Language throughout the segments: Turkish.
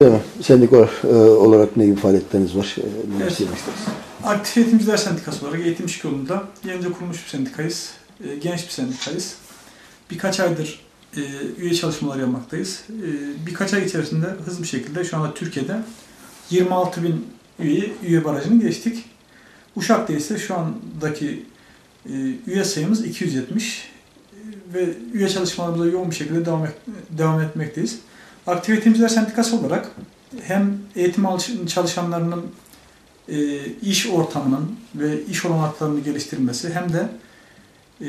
Tamam. Sendika e, olarak ne gibi faaliyetleriniz var? E, ne Evet. Aktif Eğitimciler Sendikası olarak Eğitimcilik yolunda yenice kurulmuş bir sendikayız. E, genç bir sendikayız. Birkaç aydır üye çalışmaları yapmaktayız. Birkaç ay içerisinde hızlı bir şekilde şu anda Türkiye'de 26 bin üye, üye barajını geçtik. Uşak'ta ise şu andaki üye sayımız 270 E, ve üye çalışmalarımıza yoğun bir şekilde devam, et- devam etmekteyiz. Aktif Eğitimciler Sendikası olarak hem eğitim alış- çalışanlarının e, iş ortamının ve iş olanaklarını geliştirmesi hem de e,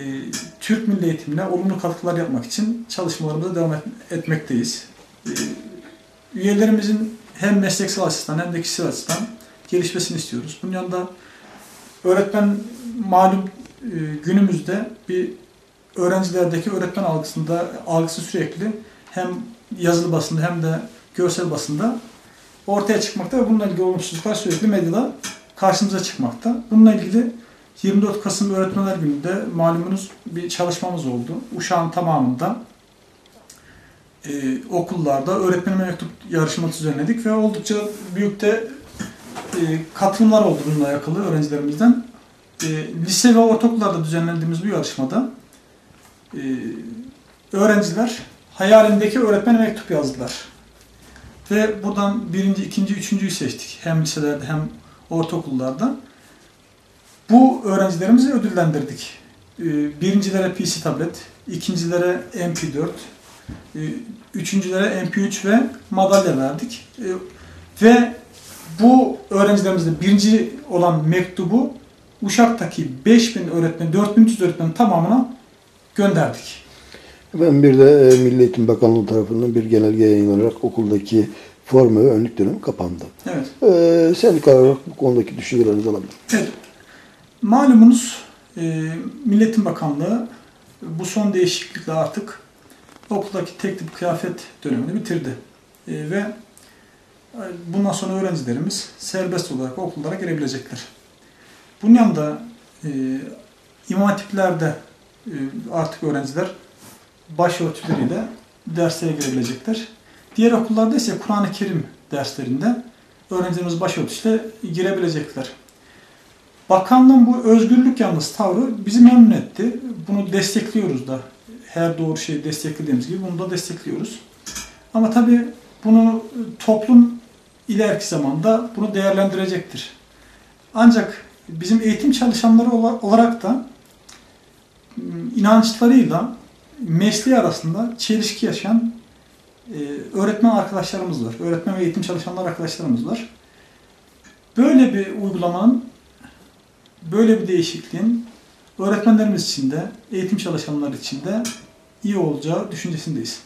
Türk milli eğitimine olumlu katkılar yapmak için çalışmalarımıza devam et- etmekteyiz. E, üyelerimizin hem mesleksel açıdan hem de kişisel açıdan gelişmesini istiyoruz. Bunun yanında öğretmen malum e, günümüzde bir öğrencilerdeki öğretmen algısında algısı sürekli hem yazılı basında hem de görsel basında ortaya çıkmakta ve bununla ilgili olumsuzluklar sürekli medyada karşımıza çıkmakta. Bununla ilgili 24 Kasım Öğretmenler Günü'nde malumunuz bir çalışmamız oldu. Uşağın tamamında e, okullarda öğretmenime mektup yarışması düzenledik ve oldukça büyük de e, katılımlar oldu bununla alakalı öğrencilerimizden. E, lise ve ortaokullarda düzenlendiğimiz bu yarışmada e, öğrenciler hayalindeki öğretmene mektup yazdılar. Ve buradan birinci, ikinci, üçüncüyü seçtik. Hem liselerde hem ortaokullarda. Bu öğrencilerimizi ödüllendirdik. Ee, Birincilere PC tablet, ikincilere MP4, e, üçüncülere MP3 ve madalya verdik. Ee, Ve bu öğrencilerimizde birinci olan mektubu Uşak'taki 5000 öğretmen, 4300 öğretmenin tamamına gönderdik. Ben bir de e, Milli Eğitim Bakanlığı tarafından bir genelge yayınlanarak okuldaki forma ve önlük dönemi kapandı. Evet. E, sendika olarak bu konudaki düşüncelerinizi alabilirim. Evet. Malumunuz e, Milletin Bakanlığı bu son değişiklikle artık okuldaki tek tip kıyafet dönemini bitirdi. E, ve e, bundan sonra öğrencilerimiz serbest olarak okullara girebilecekler. Bunun yanında e, imam hatiplerde e, artık öğrenciler başörtüleriyle derslere girebilecekler. Diğer okullarda ise Kur'an-ı Kerim derslerinde öğrencilerimiz başörtüsüyle girebilecekler. Bakanlığın bu özgürlük yalnız tavrı bizi memnun etti. Bunu destekliyoruz da. Her doğru şeyi desteklediğimiz gibi bunu da destekliyoruz. Ama tabii bunu toplum ileriki zamanda bunu değerlendirecektir. Ancak bizim eğitim çalışanları ola- olarak da m, inançlarıyla mesleği arasında çelişki yaşayan e, öğretmen arkadaşlarımız var. Öğretmen ve eğitim çalışanlar arkadaşlarımız var. Böyle bir uygulamanın böyle bir değişikliğin öğretmenlerimiz için de, eğitim çalışanları için de iyi olacağı düşüncesindeyiz.